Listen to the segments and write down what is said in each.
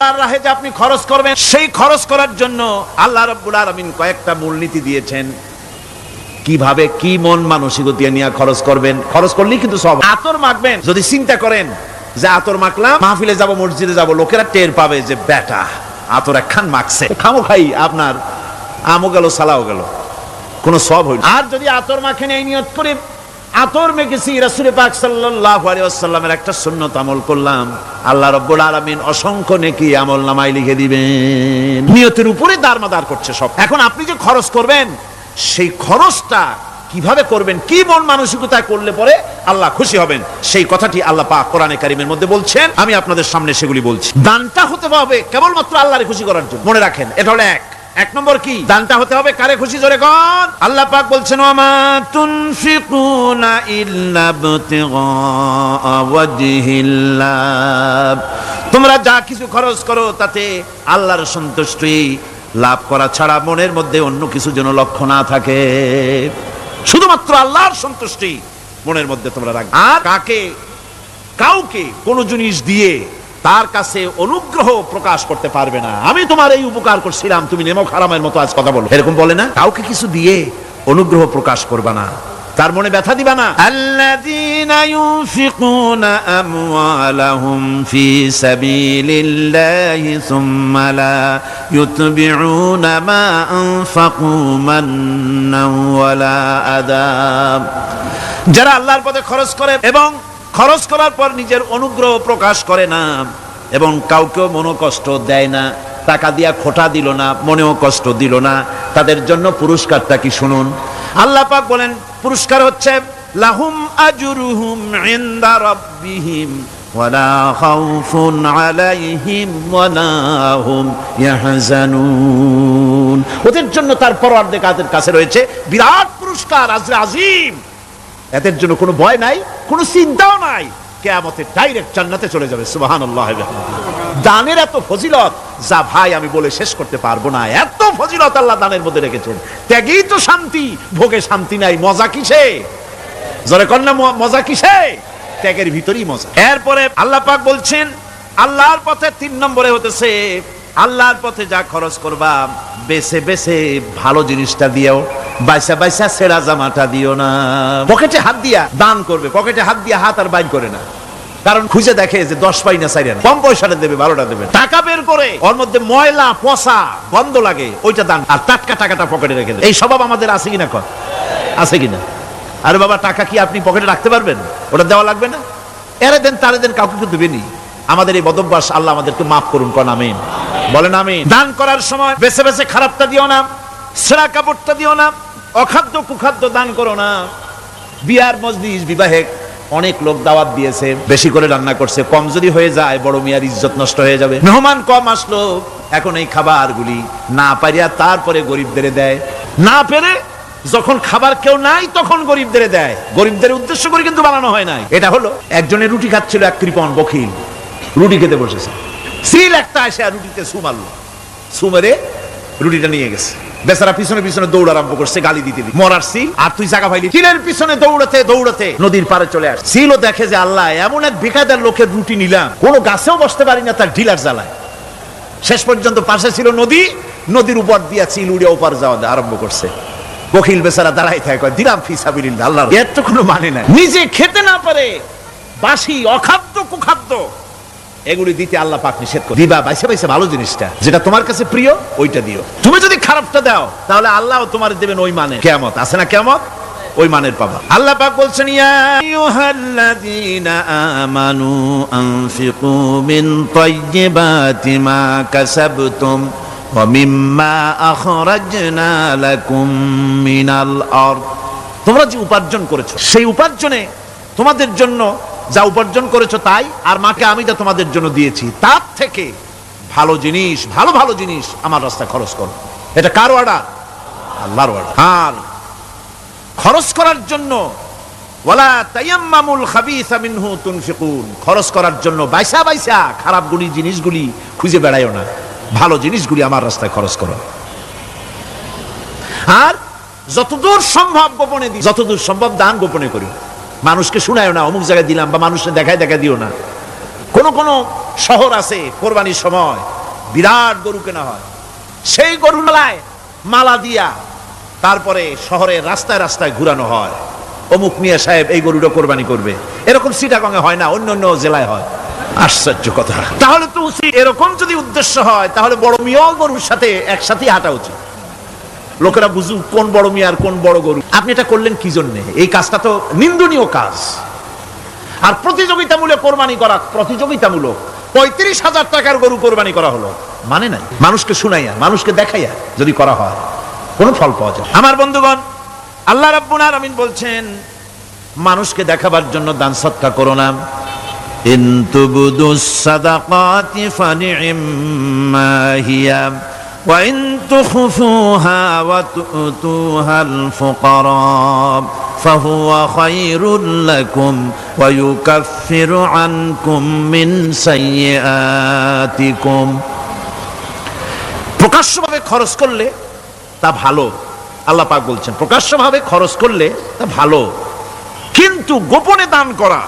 রাহে যে আপনি খরচ করবেন, সেই খরচ করার জন্য আল্লাহ রাব্বুল কয়েকটা মূলনীতি দিয়েছেন। কীভাবে কি মন মানসিকতা নিয়ে খরচ করবেন? খরচ করলেই কিন্তু সব। আতর মাখবেন, যদি চিন্তা করেন যে আতর মাখলাম, মাহফিলে যাব, মসজিদে যাব, লোকেরা টের পাবে যে বেটা আতর একখান মাখছে। খামো খাই, আপনার আমও গেল, সালাও গেল। কোনো সব হইল আর যদি আতর মাখেন, এই নিয়ত করে আতর মেখেছি রাসূল পাক সাল্লাল্লাহু আলাইহি ওয়াসাল্লামের একটা সুন্নত আমল করলাম। আল্লাহ রাব্বুল আলামিন অসংখ্য নেকি আমল নামায় লিখে দিবেন। নিয়তের উপরে দারমাদার করছে সব। এখন আপনি যে খরচ করবেন, সেই খরচটা কীভাবে করবেন, কি মন মানসিকতা করলে পরে আল্লাহ খুশি হবেন, সেই কথাটি আল্লাহ পাক কোরআনে কারিমের মধ্যে বলছেন। আমি আপনাদের সামনে সেগুলি বলছি। দানটা হতে হবে কেবলমাত্র আল্লাহরে খুশি করার জন্য। মনে রাখেন, এটা হলো এক। এক নম্বর কি? দানটা হতে হবে কারে খুশি? জোরে কর। আল্লাহ পাক বলছেন, ওয়ামা তুনফিকুনা ইল্লা ইবতিগা ওয়াজহিল্লাহ তোমরা যা কিছু খরচ করো, তাতে আল্লাহর সন্তুষ্টি লাভ করা ছাড়া মনের মধ্যে অন্য কিছু যেন লক্ষ্য না থাকে। শুধুমাত্র আল্লাহর সন্তুষ্টি মনের মধ্যে তোমরা রাখবে। আর কাকে? কাউকে কোনো জিনিস দিয়ে তার কাছে অনুগ্রহ প্রকাশ করতে পারবে না। আমি তোমার এই উপকার করছিলাম তুমি নেমো খারামের মতো আজ কথা বলো। এরকম বলে না? কাউকে কিছু দিয়ে অনুগ্রহ প্রকাশ করবা না। তার মনে ব্যথা দিবা না? আল্লাযীনা ইউনফিকুনা আমওয়ালাহুম ফি সাবিলিল্লাহি সুম্মা লা ইউতবিউনা মা আনফাকু মান্নান ওয়ালা আদাব যারা আল্লাহর পথে খরচ করে এবং খরচ করার পর নিজের অনুগ্রহ প্রকাশ করে না এবং কাউকেও মনোকষ্ট দেয় না, টাকা দিয়া খোটা দিল না, মনেও কষ্ট দিল না। তাদের জন্য পুরস্কারটা কি শুনুন? আল্লাহ পাক বলেন, পুরস্কার হচ্ছে, লাহুম আজরুহুম ইনদা রাব্বিহিম ওয়ালা খাউফুন আলাইহিম ওয়ালা হুম ইয়াহজানুন। ওদের জন্য তার পরওয়ারদিগারের কাছে রয়েছে বিরাট পুরস্কার, আজরে আজিম। এদের জন্য কোনো ভয় নাই, কোনো চিন্তাও নাই। কেয়ামতে ডাইরেক্ট জান্নাতে চলে যাবে, সুবহানাল্লাহ দানের এত ফজিলত, যা ভাই আমি বলে শেষ করতে পারব না। এত ফজিলত আল্লাহ দানের মধ্যে রেখেছেন। ত্যাগেই তো শান্তি, ভোগে শান্তি নাই, মজা কিসে? জরে কন্যা মজা কিসে? ত্যাগের ভিতরেই মজা। এরপরে আল্লাহ পাক বলছেন, আল্লাহর পথে তিন নম্বরে হতেছে আল্লাহর পথে যা খরচ করবা, বেছে বেছে ভালো জিনিসটা দিও বাইসা বাইসা সেরা জামাটা দিও না। পকেটে হাত দিয়া দান করবে, পকেটে হাত দিয়া হাত আর বাইর করে না। কারণ খুঁজে দেখে যে দশ পাই না চাইরে না কম পয়সাটা দেবে, বারোটা দেবে। টাকা বের করে, ওর মধ্যে ময়লা, পচা, গন্ধ লাগে, ওইটা দান। আর টাটকা টাকাটা পকেটে রেখে দেবে এই স্বভাব আমাদের আছে কিনা কর? আছে কিনা? আরে বাবা, টাকা কি আপনি পকেটে রাখতে পারবেন? ওটা দেওয়া লাগবে না? এরে দেন, তারে দেন, কাউকে কিন্তু দেবেনি আমাদের এই বদভ্যাস, আল্লাহ আমাদেরকে মাফ করুন, কোন, আমিন। বলেন আমি দান করার সময় বেছে বেছে খারাপটা দিও না, সেরা কাপড়টা দিও না, অখাদ্য কুখাদ্য দান করো না। বিয়ার মজলিস, বিবাহে অনেক লোক দাওয়াত দিয়েছে, বেশি করে রান্না করছে, কম যদি হয়ে যায়, বড় মিয়ার ইজ্জত নষ্ট হয়ে যাবে। মেহমান কম আসলো, এখন এই খাবারগুলি না পারিয়া তারপরে গরিবদের দেয়। না পেরে যখন খাবার কেউ নাই, তখন গরিবদের দেয়। গরিবদের উদ্দেশ্য করে কিন্তু বানানো হয় নাই। এটা হলো একজনের রুটি খাচ্ছিল এক কৃপন বখিল, রুটি খেতে বসেছে। সিল একটা আর রুটিতে সু মারলো। সু মেরে রুটিটা নিয়ে গেছে। বেচারা পিছনে পিছনে দৌড় আরম্ভ করছে, গালি দিতে। মরার সিল, আর তুই জায়গা পাইলি। সিলের পিছনে দৌড়াতে দৌড়াতে নদীর পারে চলে আস। সিলও দেখে যে আল্লাহ, এমন এক বেকায়দার লোকের রুটি নিলাম। কোনো গাছেও বসতে পারি না, তার ঢিলার জ্বালায়। শেষ পর্যন্ত পাশে ছিল নদী। নদীর উপর দিয়া চিল উড়ে ওপার যাওয়া আরম্ভ করছে। বকিল বেচারা দাঁড়াই থাকে দিলাম ফিসাবিল্লাহ আল্লাহ এর তো কোনো মানে নাই। নিজে খেতে না পারে, বাসি অখাদ্য কুখাদ্য। এগুলি দিতে আল্লাহ পাক নিষেধ করে। দিবা, বাইসে বাইসে, ভালো জিনিসটা। যেটা তোমার কাছে প্রিয়, ওইটা দিও। তুমি যদি খারাপটা দাও, তাহলে আল্লাহ তোমার দেবেন ওই মানে। কেমত আছে না কেমত ওই মানের পাবা। আল্লাহ পাক বলছেন, ইয়া আইয়ুহাল্লাযীনা আমানু আনফিকু মিন তাইয়্যিবাতি মা কাসাবতুম ওয়া মিম্মা আখরাজনা লাকুম মিনাল আরদ। তোমরা যে উপার্জন করেছ, সেই উপার্জনে তোমাদের জন্য যা উপার্জন করেছ তাই, আর মাকে আমি যা তোমাদের জন্য দিয়েছি, তার থেকে ভালো জিনিস, ভালো ভালো জিনিস আমার রাস্তায় খরচ করো। এটা কার অর্ডার আল্লাহর অর্ডার আর খরচ করার জন্য, ওয়ালা তায়াম্মামুল খাবিসা মিনহু তুনফিকুন। খরচ করার জন্য বাইসা বাইসা খারাপ গুলি জিনিসগুলি খুঁজে বেড়াইও না। ভালো জিনিসগুলি আমার রাস্তায় খরচ করো। আর যতদূর সম্ভব গোপনে দিই যতদূর সম্ভব দান গোপনে করি মানুষকে শুনায় না, অমুক জায়গায় দিলাম বা মানুষকে দেখায় দেখা দিও না। কোন কোন শহর আছে কোরবানির সময়, বিরাট গরু কেনা হয়। সেই গরু মেলায় মালা দিয়া তারপরে শহরের রাস্তায় রাস্তায় ঘুরানো হয়। অমুক মিয়া সাহেব এই গরুটা কোরবানি করবে। এরকম সিটাগঙ্গে হয় না, অন্য অন্য জেলায় হয়। আশ্চর্য কথা। তাহলে তো উচিত, এরকম যদি উদ্দেশ্য হয়, তাহলে বড় মিয়াও গরুর সাথে একসাথেই হাঁটা উচিত। লোকেরা বুঝুক কোন বড় মিয়া আর কোন বড় গরু। আপনি এটা করলেন কি জন্যে? এই কাজটা তো নিন্দনীয় কাজ। আর প্রতিযোগিতামূলক কোরবানি করা, প্রতিযোগিতামূলক পঁয়ত্রিশ হাজার টাকার গরু কোরবানি করা হলো। মানে নাই? মানুষকে শুনাইয়া, মানুষকে দেখাইয়া যদি করা হয়, কোনো ফল পাওয়া যায়। আমার বন্ধুগণ, আল্লাহ রাব্বুল আলামিন বলছেন, মানুষকে দেখাবার জন্য দান সৎকার করো না। ইনতুবুদুস সাদাকাতি ফানিমা হিয়া, ওয়া ইন تخفوها وتؤتوها الفقراء فهو خير لكم ويكفر عنكم من سيئاتكم প্রকাশ্যভাবে খরচ করলে তা ভালো আল্লাহ পাক বলছেন প্রকাশ্যভাবে খরচ করলে তা ভালো কিন্তু গোপনে দান করা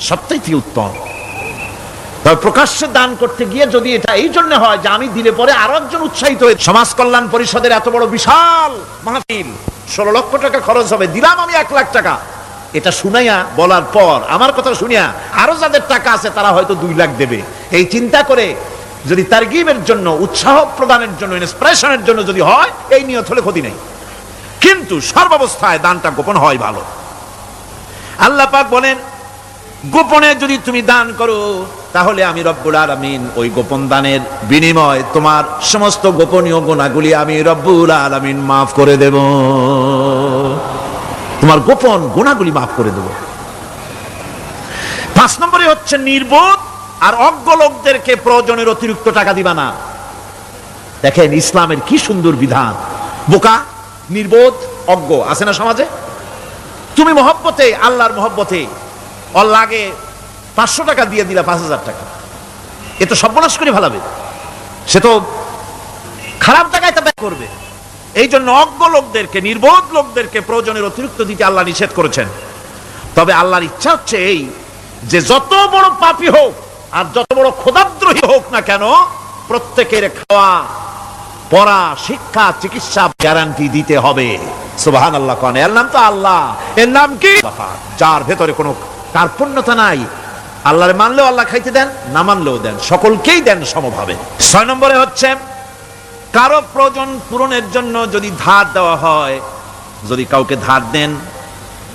সবথেকে উত্তম তবে প্রকাশ্যে দান করতে গিয়ে যদি এটা এই জন্য হয় যে আমি দিলে পরে আরও একজন উৎসাহিত হয়ে সমাজ কল্যাণ পরিষদের এত বড় বিশাল মাহফিল, ষোলো লক্ষ টাকা খরচ হবে, দিলাম আমি এক লাখ টাকা। এটা শুনাইয়া বলার পর, আমার কথা শুনিয়া আরও যাদের টাকা আছে তারা হয়তো দুই লাখ দেবে। এই চিন্তা করে যদি তারগিবের জন্য, উৎসাহ প্রদানের জন্য ইন্সপিরেশনের জন্য যদি হয়, এই নিয়ত হলে ক্ষতি নেই। কিন্তু সর্বাবস্থায় দানটা গোপন হয় ভালো। আল্লাহ পাক বলেন, গোপনে যদি তুমি দান করো তাহলে আমি রব্বুল আলামিন ওই গোপন দানের বিনিময় তোমার সমস্ত গোপনীয় গুণাগুলি আমি রব্বুল আলামিন মাফ করে দেব। তোমার গোপন গুণাগুলি মাফ করে দেব। পাঁচ নম্বরে হচ্ছে নির্বোধ আর অজ্ঞ লোকদেরকে প্রয়োজনের অতিরিক্ত টাকা দিবা না। দেখেন ইসলামের কি সুন্দর বিধান। বোকা, নির্বোধ, অজ্ঞ, আছে না সমাজে? তুমি মহব্বতে, আল্লাহর মহব্বতে ওর লাগে পাঁচশো টাকা দিয়ে দিলা, পাঁচ হাজার টাকা। এ তো সর্বনাশ করে ফেলাবে। সে তো খারাপ জায়গায় তা ব্যয় করবে। এই জন্য অজ্ঞ লোকদেরকে, নির্বোধ লোকদেরকে প্রয়োজনের অতিরিক্ত দিতে আল্লাহ নিষেধ করেছেন। তবে আল্লাহর ইচ্ছা হচ্ছে এই, যে যত বড় পাপী হোক আর যত বড় ক্ষুদাদ্রোহী হোক না কেন, প্রত্যেকের খাওয়া, পড়া, শিক্ষা, চিকিৎসা গ্যারান্টি দিতে হবে। সুবাহান আল্লাহ কন এর নাম তো আল্লাহ। এর নাম কি? যার ভেতরে কোনো কার্পণ্যতা নাই আল্লাহরে মানলেও আল্লাহ খাইতে দেন, না মানলেও দেন। সকলকেই দেন সমভাবে। ছয় নম্বরে হচ্ছে, কারও প্রয়োজন পূরণের জন্য যদি ধার দেওয়া হয়, যদি কাউকে ধার দেন,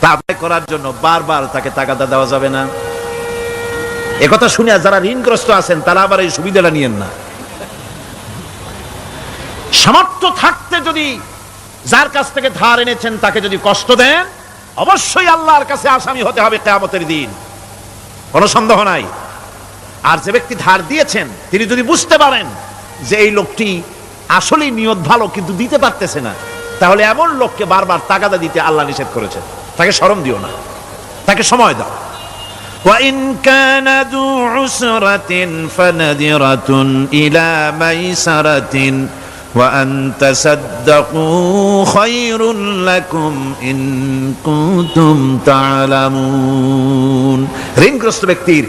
তা আদায় করার জন্য বারবার তাকে টাকাটা দেওয়া যাবে না। একথা শুনে যারা ঋণগ্রস্ত আছেন, তারা আবার এই সুবিধাটা নিয়েন না। সামর্থ্য থাকতে যদি যার কাছ থেকে ধার এনেছেন, তাকে যদি কষ্ট দেন, অবশ্যই আল্লাহর কাছে আসামি হতে হবে কেয়ামতের দিন। কোনো সন্দেহ নাই আর যে ব্যক্তি ধার দিয়েছেন তিনি যদি বুঝতে পারেন যে এই লোকটি আসলেই নিয়ত ভালো কিন্তু দিতে পারতেছে না তাহলে এমন লোককে বারবার তাগাদা দিতে আল্লাহ নিষেধ করেছেন তাকে স্মরণ দিও না তাকে সময় দাও وإن كان ذو عسرة فنذرة إلى ميسرة وأن تصدقوا خير لكم إن كنتم تعلمون ঋণগ্রস্ত ব্যক্তির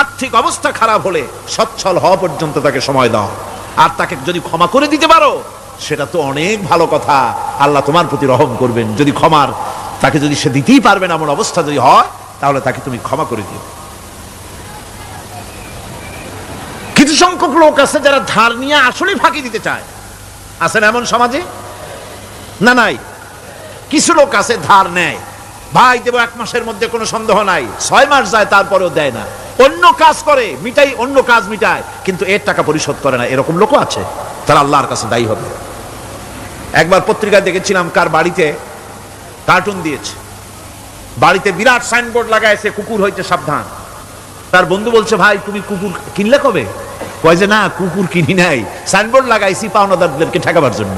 আর্থিক অবস্থা খারাপ হলে সচ্ছল হওয়া পর্যন্ত তাকে সময় দাও আর তাকে যদি ক্ষমা করে দিতে পারো সেটা তো অনেক ভালো কথা আল্লাহ তোমার প্রতি রহম করবেন যদি ক্ষমার তাকে যদি সে দিতেই পারবে না এমন অবস্থা যদি হয় তাহলে তাকে তুমি ক্ষমা করে দিও কিছু সংখ্যক লোক আছে যারা ধার নিয়ে আসলেই ফাঁকি দিতে চায় আছেন এমন সমাজে? না, নাই। কিছু লোক আছে, ধার নেয়। ভাই, দেব, এক মাসের মধ্যে কোনো সন্দেহ নাই। ছয় মাস যায়, তারপরেও দেয় না। অন্য কাজ করে, মিটাই, অন্য কাজ মিটায়, কিন্তু এর টাকা পরিশোধ করে না। এরকম লোকও আছে। তারা আল্লাহর কাছে দায়ী হবে। একবার পত্রিকায় দেখেছিলাম কার বাড়িতে কার্টুন দিয়েছে। বাড়িতে বিরাট সাইনবোর্ড লাগাইছে, কুকুর হইতে সাবধান। তার বন্ধু বলছে, ভাই, তুমি কুকুর কিনলে কবে? কয় যে, না, কুকুর কিনি নাই। সাইনবোর্ড লাগাইছি পাওনাদারদেরকে ঠেকাবার জন্য,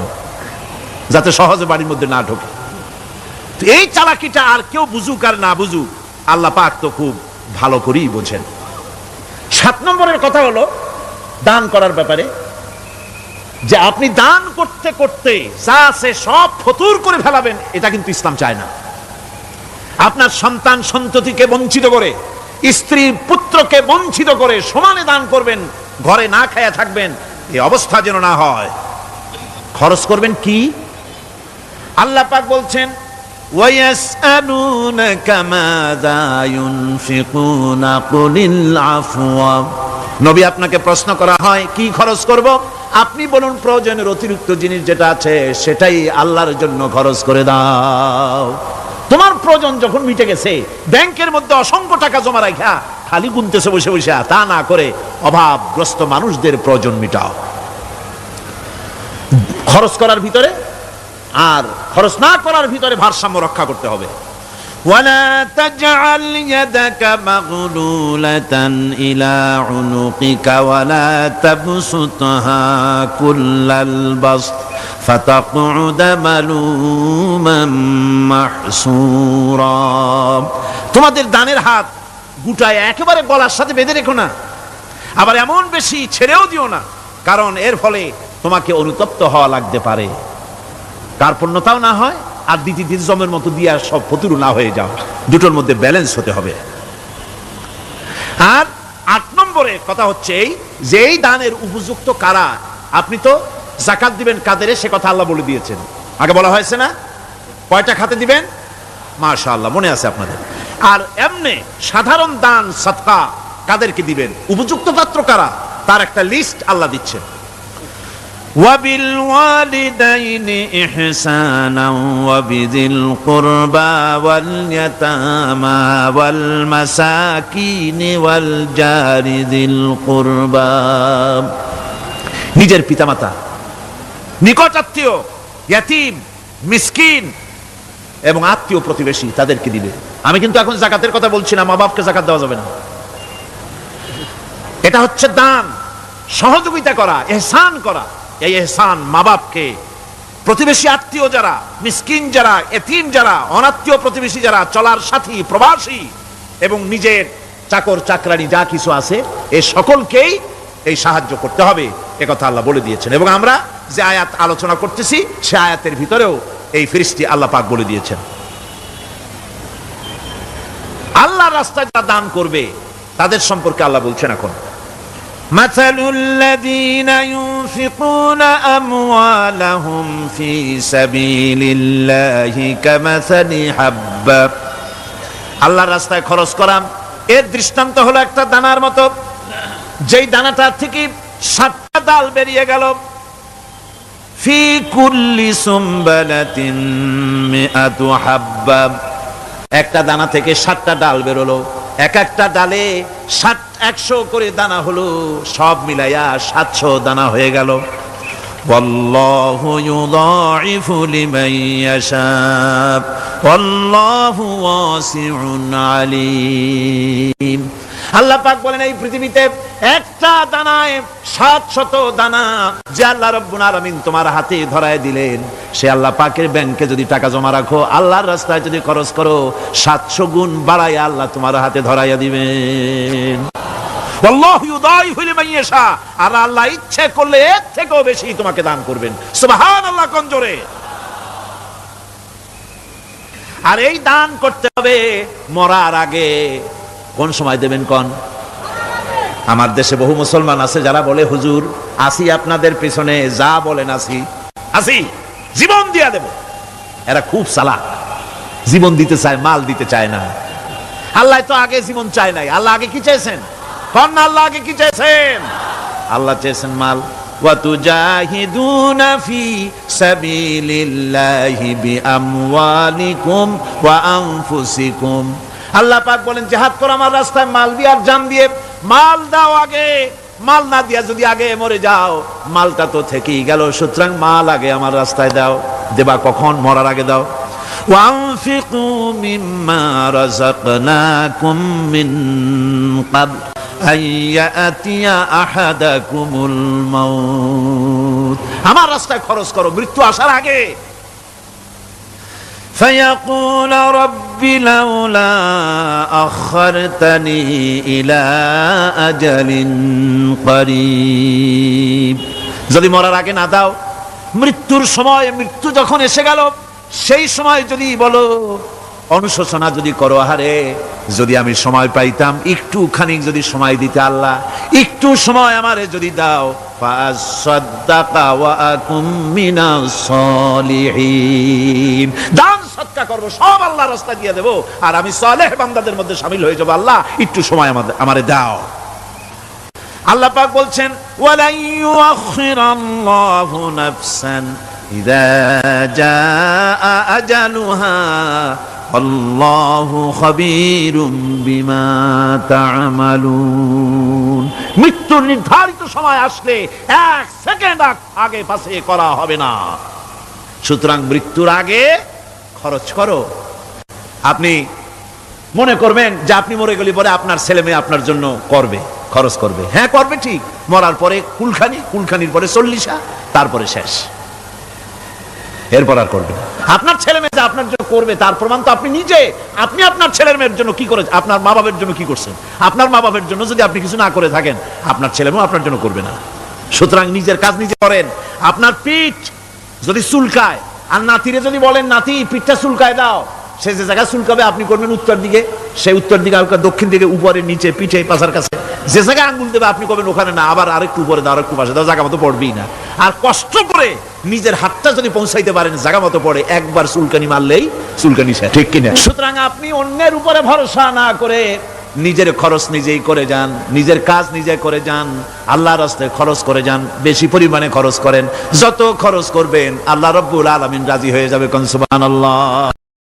যাতে সহজে বাড়ির মধ্যে না ঢোকে। এই চালাকিটা আর কেউ বুঝুক আর না বুঝুক, আল্লাহ পাক তো খুব ভালো করেই বোঝেন। সাত নম্বরের কথা হলো দান করার ব্যাপারে, যে আপনি দান করতে করতে যা আছে সব ফতুর করে ফেলাবেন, এটা কিন্তু ইসলাম চায় না। আপনার সন্তান সন্ততিকে বঞ্চিত করে স্ত্রী পুত্রকে বঞ্চিত করে সমানে দান করবেন ঘরে না খায়া থাকবেন এই অবস্থা যেন না হয়। খরচ করবেন কি? আল্লাহ পাক বলছেন নবী আপনাকে প্রশ্ন করা হয়, কি খরচ করব? আপনি বলুন, প্রয়োজনের অতিরিক্ত জিনিস যেটা আছে, সেটাই আল্লাহর জন্য খরচ করে দাও। তোমার প্রয়োজন যখন মিটে গেছে, ব্যাংকের মধ্যে অসংখ্য টাকা জমা রাখা খালি গুনতেছে বসে বসে তা না করে অভাবগ্রস্ত মানুষদের প্রয়োজন মিটাও খরচ করার ভিতরে আর খরচ না করার ভিতরে ভারসাম্য রক্ষা করতে হবে ولا تجعل يدك مغلولة إلى عنقك ولا تبسطها كل البسط فتقعد ملوما محسورا তোমাদের দানের হাত গুটায় একেবারে গলার সাথে বেঁধে রেখো না। আবার এমন বেশি ছেড়েও দিও না, কারণ এর ফলে তোমাকে অনুতপ্ত হওয়া লাগতে পারে। কার্পণ্যতাও না হয়, আর দিদি জমের মতো দিয়ে আর সব ফতুরু না হয়ে যাও। দুটোর মধ্যে ব্যালেন্স হতে হবে। আর আট নম্বরে কথা হচ্ছে এই, যে এই দানের উপযুক্ত কারা, আপনি তো জাকাত দিবেন কাদেরে, সে কথা আল্লাহ বলে দিয়েছেন। আগে বলা হয়েছে না? কয়টা খাতে দিবেন? মাশাআল্লাহ, মনে আছে আপনাদের। আর এমনি সাধারণ দান সৎকা কাদেরকে দিবেন উপযুক্ত পাত্র কারা তার একটা লিস্ট আল্লাহ দিচ্ছেন وبالوالدين إحسانا وبذي القربى واليتامى والمساكين والجار ذي القربى নিজের পিতামাতা নিকট আত্মীয় ইয়াতিম মিসকিন এবং আত্মীয় প্রতিবেশী তাদেরকে দিবে। আমি কিন্তু এখন জাকাতের কথা বলছি না মা বাপকে জাকাত দেওয়া যাবে না। এটা হচ্ছে দান, সহযোগিতা করা, এহসান করা। এই এহসান মা বাপকে প্রতিবেশী আত্মীয় যারা, মিসকিন যারা, এতিম যারা, অনাত্মীয় প্রতিবেশী যারা, চলার সাথী, প্রবাসী এবং নিজের চাকর, চাকরানি যা কিছু আছে, এ সকলকেই এই সাহায্য করতে হবে, এ কথা আল্লাহ বলে দিয়েছেন। এবং আমরা যে আয়াত আলোচনা করতেছি, সে আয়াতের ভিতরেও এই ফিরিস্তি আল্লাহ পাক বলে দিয়েছেন আল্লাহর রাস্তায় যারা দান করবে তাদের সম্পর্কে আল্লাহ বলছেন এখন مثل الذين ينفقون أموالهم في سبيل الله كمثل حبة আল্লাহর রাস্তায় খরচ করা এর দৃষ্টান্ত হলো একটা দানার মতো যেই দানাটা থেকে সাতটা ডাল বেরিয়ে গেল في كل سنبلة مئة حبة একটা দানা থেকে সাতটা ডাল বেরোলো এক একটা ডালে ষাট একশো করে দানা হলো সব মিলাইয়া সাতশো দানা হয়ে গেল والله يضاعف لمن يشاء والله واسع عليم আল্লাহ পাক বলেন, এই পৃথিবীতে একটা দানায় সাত শত দানা যে আল্লাহ রব্বুল আলামিন তোমার হাতে ধরায় দিলেন। সে আল্লাহ পাকের ব্যাংকে যদি টাকা জমা রাখো, আল্লাহর রাস্তায় যদি খরচ করো, সাতশো গুণ বাড়ায় আল্লাহ তোমার হাতে ধরাইয়া দিবেন। আল্লাহু আর আল্লাহ ইচ্ছে করলে এর থেকেও বেশি তোমাকে দান করবেন। সুবহানাল্লাহ, কোন জোরে? আর এই দান করতে হবে মরার আগে। কোন সময় দেবেন কোন আমার দেশে বহু মুসলমান আছে যারা বলে হুজুর আসি আপনাদের পিছনে যা বলেন আসি আসি জীবন দিয়া দেব এরা খুব সালাক জীবন দিতে চায় মাল দিতে চায় না আল্লাহ তো আগে জীবন চায় নাই আল্লাহ আগে কি চাইছেন কন না আল্লাহ আগে কি চাইছেন আল্লাহ চেয়েছেন মাল وتجاهدون في سبيل الله بأموالكم وأنفسكم আল্লাহ পাক বলেন জেহাদ করো আমার রাস্তায় মাল দিয়ে আর জান দিয়ে মাল দাও আগে মাল না দিয়া যদি আগে মরে যাও মালটা তো থেকেই গেল সুতরাং মাল আগে আমার রাস্তায় দাও দেবা কখন মরার আগে দাও وأنفقوا مما رزقناكم من قبل أن يأتي أحدكم الموت আমার রাস্তায় খরচ করো মৃত্যু আসার আগে فيقول رب لولا أخرتني إلى أجل قريب যদি মরার আগে না দাও মৃত্যুর সময় মৃত্যু যখন এসে গেল সেই সময় যদি বলো অনুশোচনা যদি করো আহারে যদি আমি সময় পাইতাম একটুখানি যদি সময় দিতে আল্লাহ একটু সময় আমারে যদি দাও ফাসাদ্দাকা ওয়া আকুম মিনাস সলিহিন দান চেষ্টা করব, সব আল্লাহ রাস্তা দিয়ে দেবো। আর আমি সালেহ বান্দাদের মধ্যে সামিল হয়ে যাব। আল্লাহ, একটু সময় আমাদের আমারে দাও। আল্লাহ পাক বলছেন মৃত্যু নির্ধারিত সময় আসলে এক সেকেন্ড আগে পাশে করা হবে না। সুতরাং মৃত্যুর আগে খরচ করো। আপনি মনে করবেন যে আপনি মরে গেলে পরে আপনার ছেলে মেয়ে আপনার জন্য করবে, খরচ করবে। হ্যাঁ করবে ঠিক। মরার পরে কুলখানি, কুলখানির পরে চল্লিশা, তারপরে শেষ। এরপর আর করবে আপনার ছেলে মেয়ে যে আপনার জন্য করবে, তার প্রমাণ তো আপনি নিজে। আপনি আপনার ছেলের মেয়ের জন্য কি করে আপনার মা বাবার জন্য কি করছেন? আপনার মা বাবার জন্য যদি আপনি কিছু না করে থাকেন, আপনার ছেলে মেয়ে আপনার জন্য করবে না। সুতরাং নিজের কাজ নিজে করেন। আপনার পিঠ যদি চুলকায় আর নাতিরে যদি বলেন নাতি পিঠটা চুলকায় দাও। সে যে জায়গায় চুলকাবে আপনি করবেন উত্তর দিকে। সে উত্তর দিকে হালকা দক্ষিণ দিকে উপরে নিচে পিঠে পাশার কাছে। যে জায়গায় আঙ্গুল দেবে আপনি করবেন ওখানে না। আবার আরেকটু উপরে দাও আরেকটু পাশে দাও জায়গা মতো পড়বেই না। আর কষ্ট করে নিজের হাতটা যদি পৌঁছাইতে পারেন জায়গা মতো পড়ে একবার চুলকানি মারলেই চুলকানি ঠিক কিনা? সুতরাং আপনি অন্যের উপরে ভরসা না করে নিজের খরচ নিজেই করে যান, নিজের কাজ নিজে করে যান আল্লাহ রাস্তায় খরচ করে যান, বেশি পরিমাণে খরচ করেন, যত খরচ করবেন, আল্লাহ রব্বুল আলমিন রাজি হয়ে যাবে কনসুবান আল্লাহ